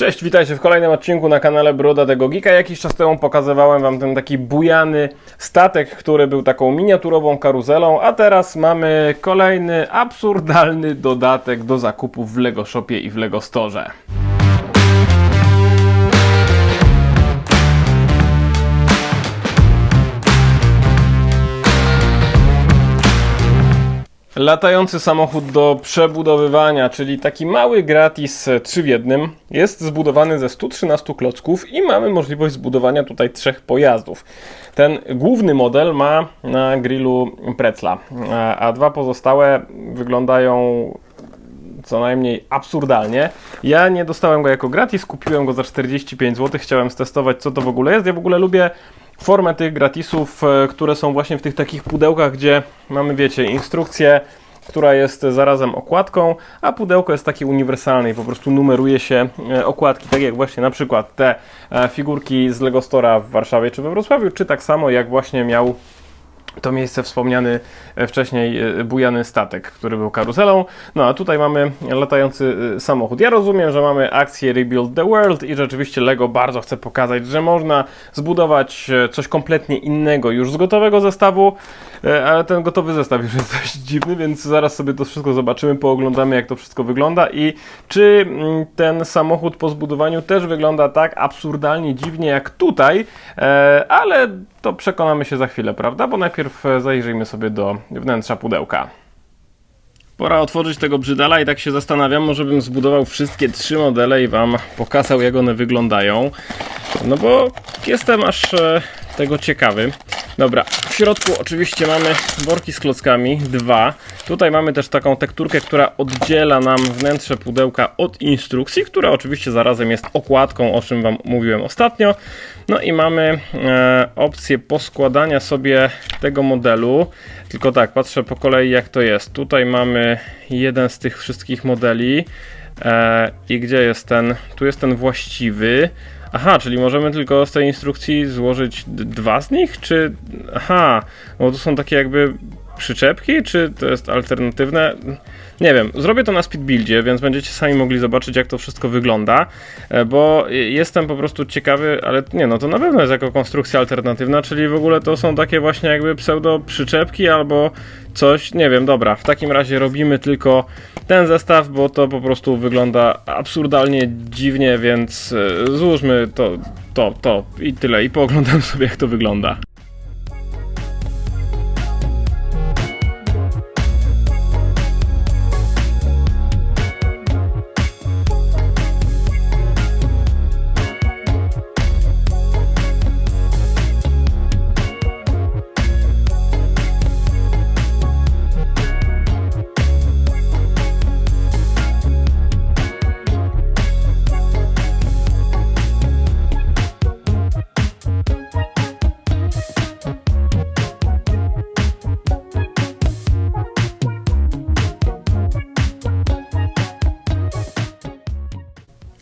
Cześć, witajcie w kolejnym odcinku na kanale Broda tego Geeka. Jakiś czas temu pokazywałem wam ten taki bujany statek, który był taką miniaturową karuzelą, a teraz mamy kolejny absurdalny dodatek do zakupów w Lego Shopie i w Lego Store. Latający samochód do przebudowywania, czyli taki mały gratis 3 w jednym, jest zbudowany ze 113 klocków i mamy możliwość zbudowania tutaj trzech pojazdów. Ten główny model ma na grillu Pretzla, a- dwa pozostałe wyglądają co najmniej absurdalnie. Ja nie dostałem go jako gratis, kupiłem go za 45 zł, chciałem stestować co to w ogóle jest. Ja w ogóle lubię formę tych gratisów, e, które są właśnie w tych takich pudełkach, gdzie mamy, wiecie, instrukcję, która jest zarazem okładką, a pudełko jest takie uniwersalne i po prostu numeruje się e, okładki, tak jak właśnie na przykład te e, figurki z Lego Stora w Warszawie czy we Wrocławiu, czy tak samo jak właśnie miał to miejsce wspomniany e, wcześniej e, bujany statek, który był karuzelą. No a tutaj mamy latający e, samochód. Ja rozumiem, że mamy akcję Rebuild the World i rzeczywiście Lego bardzo chce pokazać, że można zbudować coś kompletnie innego już z gotowego zestawu, ale ten gotowy zestaw już jest dość dziwny, więc zaraz sobie to wszystko zobaczymy, pooglądamy jak to wszystko wygląda i czy mm, ten samochód po zbudowaniu też wygląda tak absurdalnie dziwnie jak tutaj, ale to przekonamy się za chwilę, prawda? Bo najpierw e, zajrzyjmy sobie do wnętrza pudełka. Pora otworzyć tego brzydala i tak się zastanawiam, może bym zbudował wszystkie trzy modele i wam pokazał jak one wyglądają. No bo jestem aż e, tego ciekawy. Dobra, w środku oczywiście mamy worki z klockami, dwa. Tutaj mamy też taką tekturkę, która oddziela nam wnętrze pudełka od instrukcji, która oczywiście zarazem jest okładką, o czym wam mówiłem ostatnio. No i mamy e, opcję poskładania sobie tego modelu. Tylko tak, patrzę po kolei jak to jest. Tutaj mamy jeden z tych wszystkich modeli. E, I gdzie jest ten? Tu jest ten właściwy. Aha, czyli możemy tylko z tej instrukcji złożyć dwa z nich? Czy. Aha, bo to są takie jakby przyczepki, czy to jest alternatywne? Nie wiem, zrobię to na speedbuildzie, więc będziecie sami mogli zobaczyć, jak to wszystko wygląda, e, bo jestem po prostu ciekawy, ale nie, no to na pewno jest jako konstrukcja alternatywna, czyli w ogóle to są takie właśnie jakby pseudo przyczepki albo coś, nie wiem, dobra, w takim razie robimy tylko ten zestaw, bo to po prostu wygląda absurdalnie dziwnie, więc e, złóżmy to, to, to i tyle i pooglądam sobie, jak to wygląda.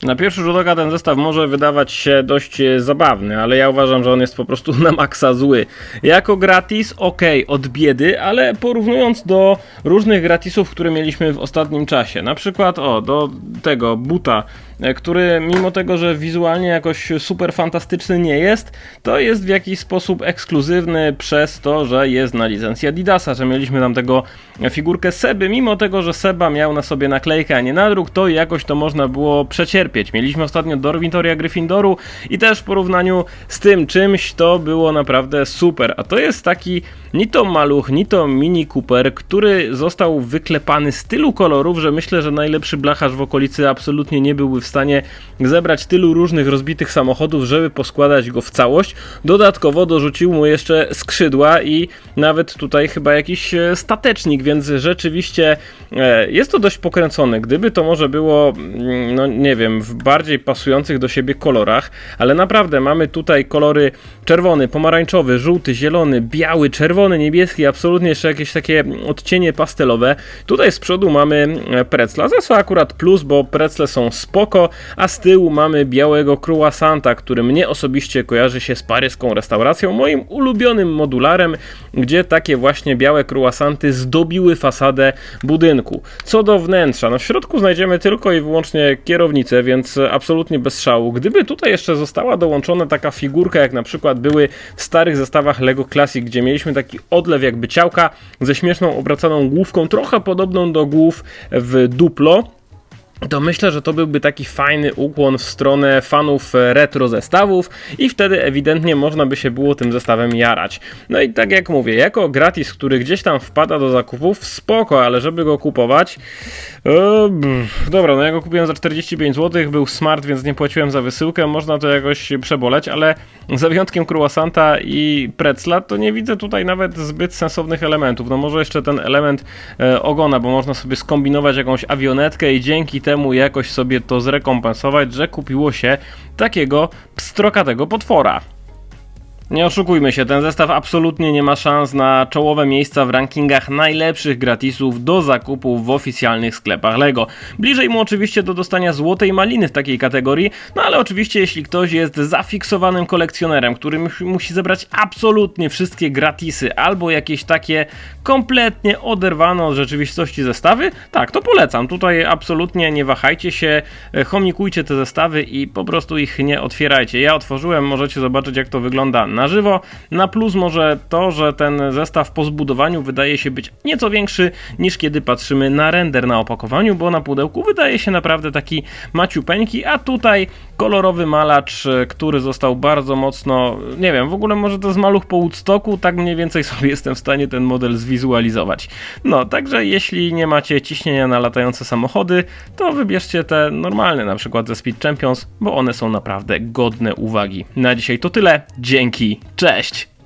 Na pierwszy rzut oka ten zestaw może wydawać się dość e, zabawny, ale ja uważam, że on jest po prostu na maksa zły. Jako gratis, ok, od biedy, ale porównując do różnych gratisów, które mieliśmy w ostatnim czasie, na przykład o, do tego buta, który mimo tego, że wizualnie jakoś super fantastyczny nie jest, to jest w jakiś sposób ekskluzywny przez to, że jest na licencji Adidasa, że mieliśmy tam tego figurkę Seby, mimo tego, że Seba miał na sobie naklejkę, a nie nadruk, to jakoś to można było przecierpieć. Mieliśmy ostatnio Dormitoria Gryffindoru i też w porównaniu z tym czymś to było naprawdę super, a to jest taki ni to maluch, ni to Mini Cooper, który został wyklepany z tylu kolorów, że myślę, że najlepszy blacharz w okolicy absolutnie nie byłby w stanie zebrać tylu różnych rozbitych samochodów, żeby poskładać go w całość. Dodatkowo dorzucił mu jeszcze skrzydła i nawet tutaj chyba jakiś e, statecznik, więc rzeczywiście e, jest to dość pokręcone. Gdyby to może było, mm, no nie wiem, w bardziej pasujących do siebie kolorach, ale naprawdę mamy tutaj kolory czerwony, pomarańczowy, żółty, zielony, biały, czerwony, niebieski, absolutnie jeszcze jakieś takie odcienie pastelowe. Tutaj z przodu mamy e, Pretzla, za akurat plus, bo Pretzle są spoko, a z tyłu mamy białego croissanta, który mnie osobiście kojarzy się z paryską restauracją, moim ulubionym modularem, gdzie takie właśnie białe croissanty zdobiły fasadę budynku. Co do wnętrza, no w środku znajdziemy tylko i wyłącznie kierownicę, więc absolutnie bez szału. Gdyby tutaj jeszcze została dołączona taka figurka, jak na przykład były w starych zestawach LEGO Classic, gdzie mieliśmy taki odlew jakby ciałka ze śmieszną obracaną główką, trochę podobną do głów w Duplo, to myślę, że to byłby taki fajny ukłon w stronę fanów e, retro zestawów i wtedy ewidentnie można by się było tym zestawem jarać. No i tak jak mówię, jako gratis, który gdzieś tam wpada do zakupów, spoko, ale żeby go kupować... Pff, dobra, no ja go kupiłem za 45 zł, był smart, więc nie płaciłem za wysyłkę, można to jakoś przeboleć, ale za wyjątkiem croissanta i pretzla, to nie widzę tutaj nawet zbyt sensownych elementów. No może jeszcze ten element e, ogona, bo można sobie skombinować jakąś awionetkę i dzięki temu jakoś sobie to zrekompensować, że kupiło się takiego pstrokatego potwora. Nie oszukujmy się, ten zestaw absolutnie nie ma szans na czołowe miejsca w rankingach najlepszych gratisów do zakupów w oficjalnych sklepach LEGO. Bliżej mu oczywiście do dostania złotej maliny w takiej kategorii, no ale oczywiście jeśli ktoś jest zafiksowanym kolekcjonerem, który musi- musi zebrać absolutnie wszystkie gratisy albo jakieś takie kompletnie oderwane od rzeczywistości zestawy, tak, to polecam. Tutaj absolutnie nie wahajcie się, e, chomikujcie te zestawy i po prostu ich nie otwierajcie. Ja otworzyłem, możecie zobaczyć jak to wygląda na żywo. Na plus może to, że ten zestaw po zbudowaniu wydaje się być nieco większy niż kiedy patrzymy na render na opakowaniu, bo na pudełku wydaje się naprawdę taki maciupeńki, a tutaj kolorowy malacz, e, który został bardzo mocno, nie wiem, w ogóle może to jest maluch po Woodstocku, tak mniej więcej sobie jestem w stanie ten model zwizualizować. No, także jeśli nie macie ciśnienia na latające samochody, to wybierzcie te normalne, na przykład ze Speed Champions, bo one są naprawdę godne uwagi. Na dzisiaj to tyle, dzięki, cześć!